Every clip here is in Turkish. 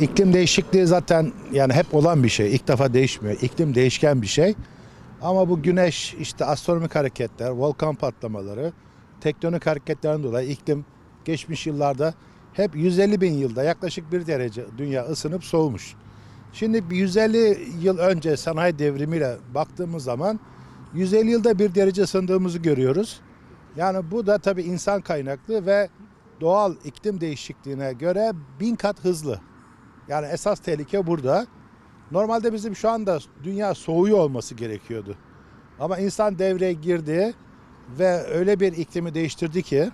İklim değişikliği zaten yani hep olan bir şey. İlk defa değişmiyor. İklim değişken bir şey. Ama bu güneş, işte astronomik hareketler, volkan patlamaları, tektonik hareketlerden dolayı iklim geçmiş yıllarda hep 150 bin yılda yaklaşık bir derece dünya ısınıp soğumuş. Şimdi 150 yıl önce sanayi devrimiyle baktığımız zaman 150 yılda bir derece ısındığımızı görüyoruz. Yani bu da tabii insan kaynaklı ve doğal iklim değişikliğine göre bin kat hızlı. Yani esas tehlike burada. Normalde bizim şu anda dünya soğuyor olması gerekiyordu. Ama insan devreye girdi ve öyle bir iklimi değiştirdi ki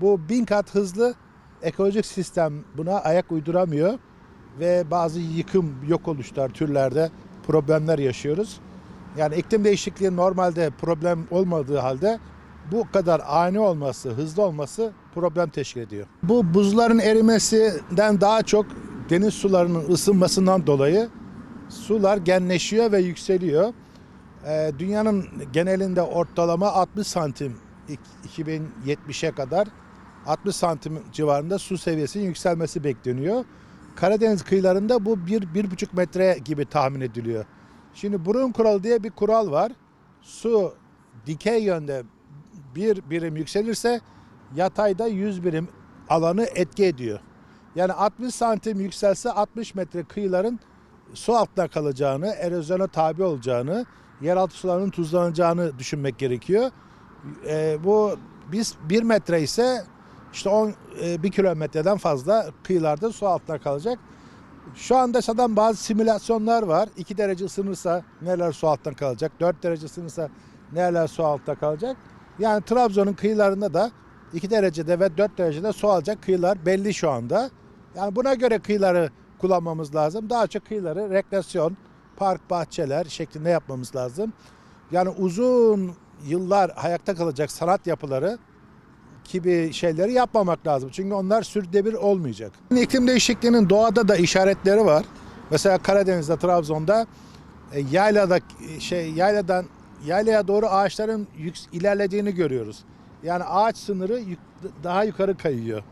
bu bin kat hızlı ekolojik sistem buna ayak uyduramıyor ve bazı yıkım yok oluşlar türlerde problemler yaşıyoruz. Yani iklim değişikliği normalde problem olmadığı halde bu kadar ani olması, hızlı olması problem teşkil ediyor. Bu buzların erimesinden daha çok deniz sularının ısınmasından dolayı sular genleşiyor ve yükseliyor. Ee, dünyanın genelinde ortalama 60 santim ik- 2070'e kadar 60 santim civarında su seviyesinin yükselmesi bekleniyor. Karadeniz kıyılarında bu 1-1,5 metre gibi tahmin ediliyor. Şimdi burun kuralı diye bir kural var. Su dikey yönde bir birim yükselirse yatayda 100 birim alanı etki ediyor. Yani 60 santim yükselse 60 metre kıyıların su altında kalacağını, erozyona tabi olacağını, yeraltı sularının tuzlanacağını düşünmek gerekiyor. Ee, bu biz 1 metre ise işte 10 e, 1 kilometreden fazla kıyılarda su altında kalacak. Şu anda zaten bazı simülasyonlar var. 2 derece ısınırsa neler su altında kalacak? 4 derece ısınırsa neler su altında kalacak? Yani Trabzon'un kıyılarında da 2 derecede ve 4 derecede su alacak kıyılar belli şu anda. Yani buna göre kıyıları kullanmamız lazım. Daha çok kıyıları rekreasyon, park, bahçeler şeklinde yapmamız lazım. Yani uzun yıllar ayakta kalacak sanat yapıları gibi şeyleri yapmamak lazım. Çünkü onlar sürdürülebilir olmayacak. İklim değişikliğinin doğada da işaretleri var. Mesela Karadeniz'de, Trabzon'da e, yaylada e, şey yayladan yaylaya doğru ağaçların ilerlediğini görüyoruz. Yani ağaç sınırı yük- daha yukarı kayıyor.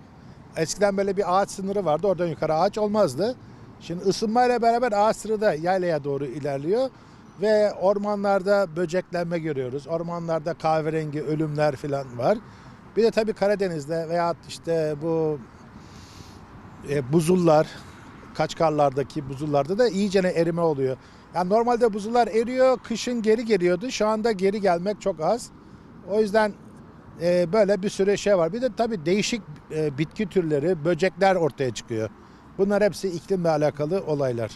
Eskiden böyle bir ağaç sınırı vardı. Oradan yukarı ağaç olmazdı. Şimdi ısınmayla beraber ağaç sınırı da yaylaya doğru ilerliyor. Ve ormanlarda böceklenme görüyoruz. Ormanlarda kahverengi ölümler falan var. Bir de tabii Karadeniz'de veya işte bu e, buzullar, Kaçkarlardaki buzullarda da iyicene erime oluyor. Yani normalde buzullar eriyor, kışın geri geliyordu. Şu anda geri gelmek çok az. O yüzden e, böyle bir sürü şey var. Bir de tabii değişik e, bitki türleri, böcekler ortaya çıkıyor. Bunlar hepsi iklimle alakalı olaylar.